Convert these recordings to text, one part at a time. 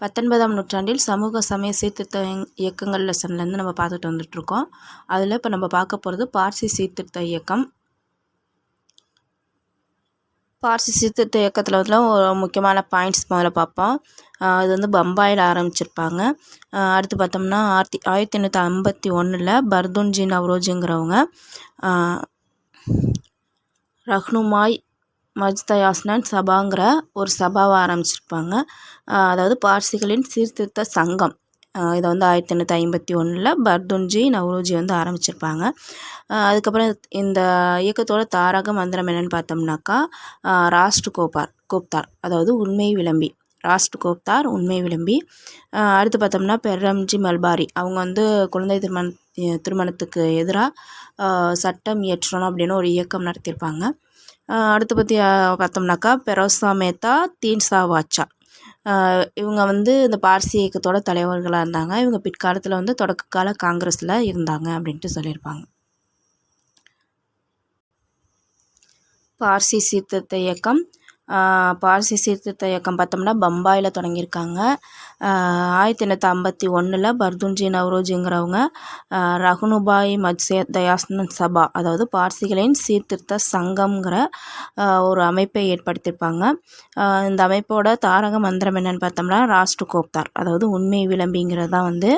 பத்தொன்பதாம் நூற்றாண்டில் சமூக சமய சீர்திருத்த இயக்கங்கள் லெசன்லேருந்து நம்ம பார்த்துட்டு வந்துட்ருக்கோம். அதில் இப்போ நம்ம பார்க்க போகிறது பார்சி சீர்திருத்த இயக்கம். பார்சி சீர்திருத்த இயக்கத்தில் வந்து ஒரு முக்கியமான பாயிண்ட்ஸ் முதல்ல பார்ப்போம். இது வந்து பம்பாயில் ஆரம்பிச்சிருப்பாங்க. அடுத்து பார்த்தோம்னா ஆயிரத்தி ஆயிரத்தி எண்ணூற்றி ஐம்பத்தி ஒன்றில் பர்துன்ஜி நவ்ரோஜிங்கிறவங்க ரஹ்னுமாய் மஜ்தயாஸ்னன் சபாங்கிற ஒரு சபாவை ஆரம்பிச்சிருப்பாங்க. அதாவது பார்சிகளின் சீர்திருத்த சங்கம். இதை வந்து ஆயிரத்தி எண்ணூற்றி ஐம்பத்தி ஒன்றில் பர்துன்ஜி நவ்ரோஜி வந்து ஆரம்பிச்சிருப்பாங்க. அதுக்கப்புறம் இந்த இயக்கத்தோட தாரக மந்திரம் என்னென்னு பார்த்தோம்னாக்கா ராஷ்ட் கோபார் கோப்தார் அதாவது உண்மை விளம்பி. ராஷ்ட்ரு கோப்தார் உண்மை விளம்பி. அடுத்து பார்த்தோம்னா பெர்ரம்ஜி மல்பாரி. அவங்க வந்து குழந்தை திருமண திருமணத்துக்கு எதிராக சட்டம் இயற்றணும் அப்படின்னு ஒரு இயக்கம் நடத்தியிருப்பாங்க. அடுத்து பற்றி பார்த்தோம்னாக்கா பெரோசா மேத்தா தீன்சா வாச்சா இவங்க வந்து இந்த பார்சி இயக்கத்தோட தலைவர்களாக இருந்தாங்க. இவங்க பிற்காலத்தில் வந்து தொடக்க கால காங்கிரஸில் இருந்தாங்க அப்படின்ட்டு சொல்லியிருப்பாங்க. பார்சி சீர்திருத்த இயக்கம் பார்சி சீர்திருத்த இயக்கம் பார்த்தோம்னா பம்பாயில் தொடங்கியிருக்காங்க. ஆயிரத்தி எண்ணூற்றி ஐம்பத்தி ஒன்றில் பர்துன்ஜி நவ்ரோஜிங்கிறவங்க ரகுனுபாய் மத்சே தயாஸ்னன் சபா அதாவது பார்சிகளின் சீர்திருத்த சங்கம்ங்கிற ஒரு அமைப்பை ஏற்படுத்தியிருப்பாங்க. இந்த அமைப்போட தாரக மந்திரம் என்னென்னு பார்த்தோம்னா ராஷ்ட்ரு கோப்தார் அதாவது உண்மை விளம்பிங்கிறது தான் வந்து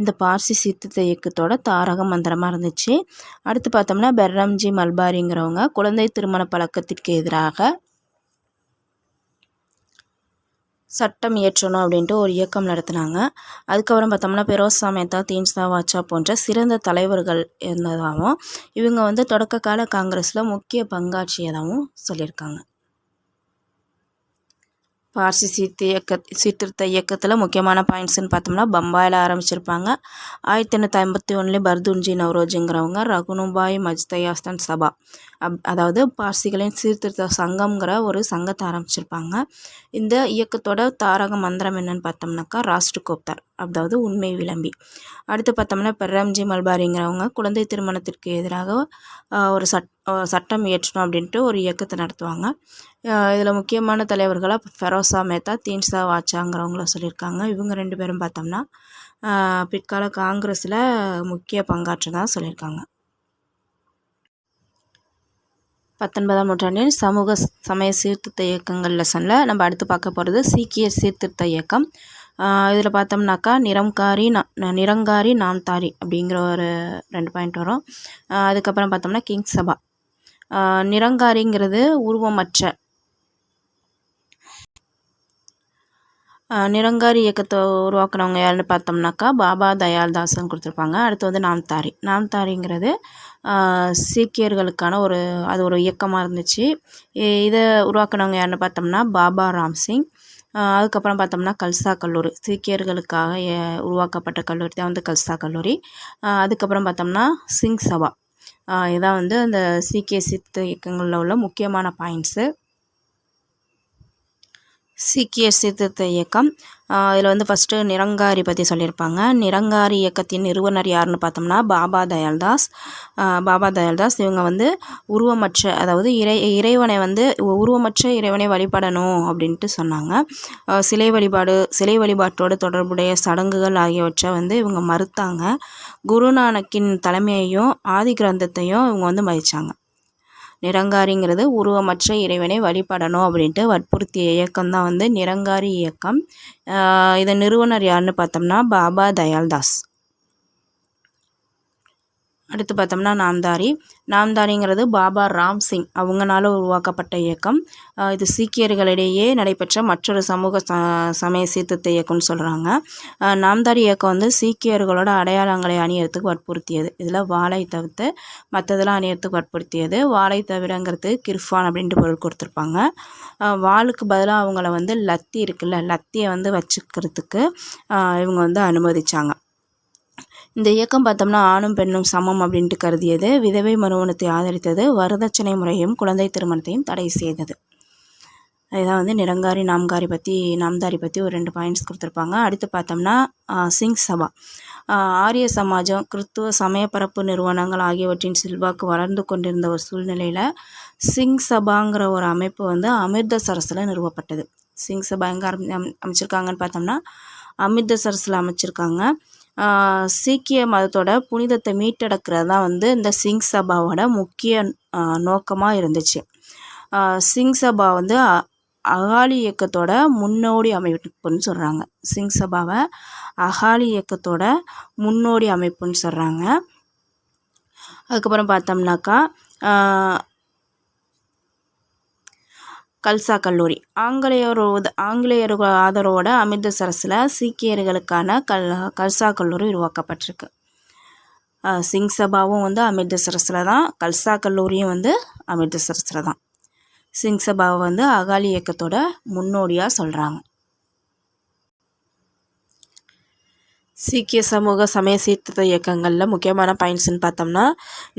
இந்த பார்சி சீர்திருத்த இயக்கத்தோட தாரக மந்திரமாக இருந்துச்சு. அடுத்து பார்த்தோம்னா பெர்ரம்ஜி மல்பாரிங்கிறவங்க குழந்தை திருமண பழக்கத்திற்கு எதிராக சட்டம் இயற்றணும் அப்படின்ட்டு ஒரு இயக்கம் நடத்தினாங்க. அதுக்கப்புறம் பார்த்தோம்னா பெரோசா மேத்தா தீன்சா வாச்சா போன்ற சிறந்த தலைவர்கள் இருந்ததாகவும் இவங்க வந்து தொடக்க கால காங்கிரஸில் முக்கிய பங்காற்றியதாகவும் சொல்லியிருக்காங்க. பார்சி சீர்த்து இயக்க சீர்திருத்த இயக்கத்தில் முக்கியமான பாயிண்ட்ஸ்னு பார்த்தோம்னா பம்பாயில் ஆரம்பிச்சிருப்பாங்க. ஆயிரத்தி எண்ணூற்றி ஐம்பத்தி ஒன்றுலேயே பர்துன்ஜி நவ்ரோஜிங்கிறவங்க ரகுனுபாய் மஜ்தயாஸ்தான் சபா. அப் அதாவது பார்சிகளின் சீர்திருத்த சங்கம்ங்கிற ஒரு சங்கத்தை ஆரம்பிச்சிருப்பாங்க. இந்த இயக்கத்தோட தாரக மந்திரம் என்னன்னு பார்த்தோம்னாக்கா ராஷ்ட்ரு கோப்தார் அதாவது உண்மை விளம்பி. அடுத்து பார்த்தோம்னா பெர்ரம்ஜி மல்பாரிங்கிறவங்க குழந்தை திருமணத்திற்கு எதிராக ஒரு சட் சட்டம் இயற்றணும் அப்படின்ட்டு ஒரு இயக்கத்தை நடத்துவாங்க. இதில் முக்கியமான தலைவர்களாக ஃபெரோசா மேத்தா தீன்சா வாச்சாங்கிறவங்கள சொல்லியிருக்காங்க. இவங்க ரெண்டு பேரும் பார்த்தோம்னா பிற்கால காங்கிரஸில் முக்கிய பங்காற்றதாக சொல்லியிருக்காங்க. பத்தொன்பதாம் நூற்றாண்டில் சமூக சமய சீர்திருத்த இயக்கங்கள் லெசனில் நம்ம அடுத்து பார்க்க போகிறது சீக்கிய சீர்திருத்த இயக்கம். இதில் பார்த்தோம்னாக்கா நிறம்காரி நிறங்காரி நாம்தாரி அப்படிங்கிற ஒரு ரெண்டு பாயிண்ட் வரும். அதுக்கப்புறம் பார்த்தோம்னா கிங் சபா. நிறங்காரிங்கிறது உருவமற்ற நிரங்காரி இயக்கத்தை உருவாக்குனவங்க யாருன்னு பார்த்தோம்னாக்கா பாபா தயால் தாசன் கொடுத்துருப்பாங்க. அடுத்து வந்து நாம்தாரி. நாம்தாரிங்கிறது சீக்கியர்களுக்கான ஒரு அது ஒரு இயக்கமாக இருந்துச்சு. இதை உருவாக்குனவங்க யாருன்னு பார்த்தோம்னா பாபா ராம்சிங். அதுக்கப்புறம் பார்த்தோம்னா கல்சா கல்லூரி. சீக்கியர்களுக்காக உருவாக்கப்பட்ட கல்லூரி தான் வந்து கல்சா கல்லூரி. அதுக்கப்புறம் பார்த்தோம்னா சிங் சபா. இதான் வந்து அந்த சீக்கிய சித்து இயக்கங்களில் உள்ள முக்கியமான பாயிண்ட்ஸு சீக்கிய சீர்திருத்த இயக்கம். இதில் வந்து ஃபஸ்ட்டு நிரங்காரி பற்றி சொல்லியிருப்பாங்க. நிரங்காரி இயக்கத்தின் நிறுவனர் யாருன்னு பார்த்தோம்னா பாபா தயால்தாஸ். பாபா தயால்தாஸ் இவங்க வந்து உருவமற்ற அதாவது இறை இறைவனை வந்து உருவமற்ற இறைவனை வழிபடணும் அப்படின்ட்டு சொன்னாங்க. சிலை வழிபாடு சிலை வழிபாட்டோடு தொடர்புடைய சடங்குகள் ஆகியவற்றை வந்து இவங்க மறுத்தாங்க. குருநானக்கின் தலைமையையும் ஆதி கிரந்தத்தையும் இவங்க வந்து மதித்தாங்க நிரங்காரிங்கிறது உருவமற்ற இறைவனை வழிபடணும் அப்படின்ட்டு வற்புறுத்திய இயக்கம் தான் வந்து நிரங்காரி இயக்கம். இதன் நிறுவனர் யாருன்னு பார்த்தோம்னா பாபா தயால்தாஸ். அடுத்து பார்த்தோம்னா நாம்தாரி. நாம்தாரிங்கிறது பாபா ராம் சிங். அவங்கனால உருவாக்கப்பட்ட இயக்கம். இது சீக்கியர்களிடையே நடைபெற்ற மற்றொரு சமூக ச சமய சீர்திருத்த இயக்கம்னு சொல்கிறாங்க நாம்தாரி இயக்கம் வந்து சீக்கியர்களோட அடையாளங்களை அணியறதுக்கு வற்புறுத்தியது. இதில் வாழை தவிர்த்து மற்றதெல்லாம் அணியறதுக்கு வற்புறுத்தியது. வாழை தவிரங்கிறது கிர்ஃபான் அப்படின்ட்டு பொருள் கொடுத்துருப்பாங்க. வாளுக்கு பதிலாக அவங்கள வந்து லத்தி இருக்குல்ல லத்தியை வந்து வச்சுக்கிறதுக்கு இவங்க வந்து அனுமதித்தாங்க இந்த இயக்கம் பார்த்தோம்னா ஆணும் பெண்ணும் சமம் அப்படின்ட்டு கருதியது. விதவை மறுமணத்தை ஆதரித்தது வரதட்சணை முறையும் குழந்தை திருமணத்தையும் தடை செய்தது. இதான் வந்து நிரங்காரி நாம்காரி பற்றி நாம்தாரி பற்றி ஒரு ரெண்டு பாயிண்ட்ஸ் கொடுத்துருப்பாங்க. அடுத்து பார்த்தோம்னா சிங் சபா. ஆரிய சமாஜம் கிறித்துவ சமயப்பரப்பு நிறுவனங்கள் ஆகியவற்றின் செல்வாக்கு வளர்ந்து கொண்டிருந்த ஒரு சூழ்நிலையில் சிங் சபாங்கிற ஒரு அமைப்பு வந்து அமிர்தசரஸில் நிறுவப்பட்டது. சிங் சபா எங்கே அமைச்சிருக்காங்கன்னு பார்த்தோம்னா அமிர்தசரஸில் அமைச்சிருக்காங்க. சீக்கிய மதத்தோட புனிதத்தை மீட்டெடுக்கிறது தான் வந்து இந்த சிங் சபாவோட முக்கிய நோக்கமாக இருந்துச்சு. சிங் சபா வந்து அகாலி இயக்கத்தோட முன்னோடி அமைப்புன்னு சொல்கிறாங்க சிங் சபாவை அகாலி இயக்கத்தோட முன்னோடி அமைப்புன்னு சொல்கிறாங்க அதுக்கப்புறம் பார்த்தோம்னாக்கா கல்சா கல்லூரி. ஆங்கிலேயர் ஆங்கிலேயர் ஆதரவோட அமிர்தசரஸில் சீக்கியர்களுக்கான கல் கல்சா கல்லூரி உருவாக்கப்பட்டிருக்கு. சிங் சபாவும் வந்து அமிர்தசரஸில் தான். கல்சா கல்லூரியும் வந்து அமிர்தசரஸில் தான். சிங் சபாவை வந்து அகாலி இயக்கத்தோட முன்னோடியாக சொல்கிறாங்க சீக்கிய சமூக சமய சீர்திருத்த இயக்கங்களில் முக்கியமான பாயிண்ட்ஸ்னு பார்த்தோம்னா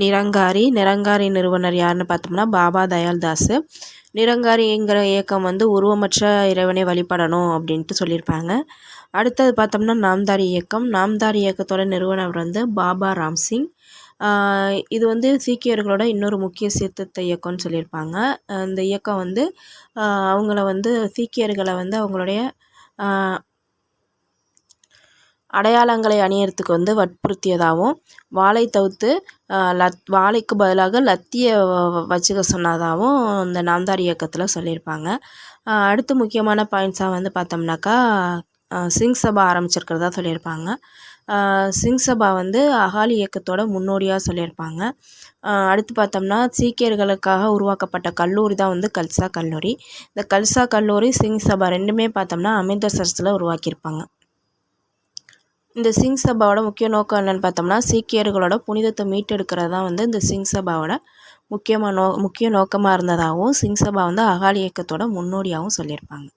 நிரங்காரி நிரங்காரி நிறுவனர் யாருன்னு பார்த்தோம்னா பாபா தயால் தாஸ். நிரங்காரிங்கிற இயக்கம் வந்து உருவமற்ற இறைவனை வழிபடணும் அப்படின்ட்டு சொல்லியிருப்பாங்க. அடுத்தது பார்த்தோம்னா நாம்தாரி இயக்கம். நாம்தாரி இயக்கத்தோட நிறுவனர் வந்து பாபா ராம்சிங் இது வந்து சீக்கியர்களோட இன்னொரு முக்கிய சீர்திருத்த இயக்கம்னு சொல்லியிருப்பாங்க. இந்த இயக்கம் வந்து அவங்கள வந்து சீக்கியர்களை வந்து அவங்களுடைய அடையாளங்களை அணியறதுக்கு வந்து வற்புறுத்தியதாகவும் வாளை தவிர்த்து லத் வாளைக்கு பதிலாக லத்தியை வச்சுக்க சொன்னதாகவும் இந்த நாம்தார் இயக்கத்தில் சொல்லியிருப்பாங்க. அடுத்து முக்கியமான பாயிண்ட்ஸாக வந்து பார்த்தோம்னாக்கா சிங் சபா ஆரம்பிச்சிருக்கிறதா சொல்லியிருப்பாங்க. சிங் சபா வந்து அகாலி இயக்கத்தோட முன்னோடியாக சொல்லியிருப்பாங்க. அடுத்து பார்த்தோம்னா சீக்கியர்களுக்காக உருவாக்கப்பட்ட கல்லூரி தான் வந்து கல்சா கல்லூரி. இந்த கல்சா கல்லூரி சிங் சபா ரெண்டுமே பார்த்தோம்னா அமிர்தசரஸில் உருவாக்கியிருப்பாங்க. இந்த சிங் சபாவோட முக்கிய நோக்கம் என்னென்னு பார்த்தோம்னா சீக்கியர்களோட புனிதத்தை மீட்டெடுக்கிறது தான் வந்து இந்த சிங் சபாவோட முக்கியமாக நோ முக்கிய நோக்கமாக இருந்ததாகவும் சிங் சபா வந்து அகாலி இயக்கத்தோட முன்னோடியாகவும் சொல்லியிருப்பாங்க.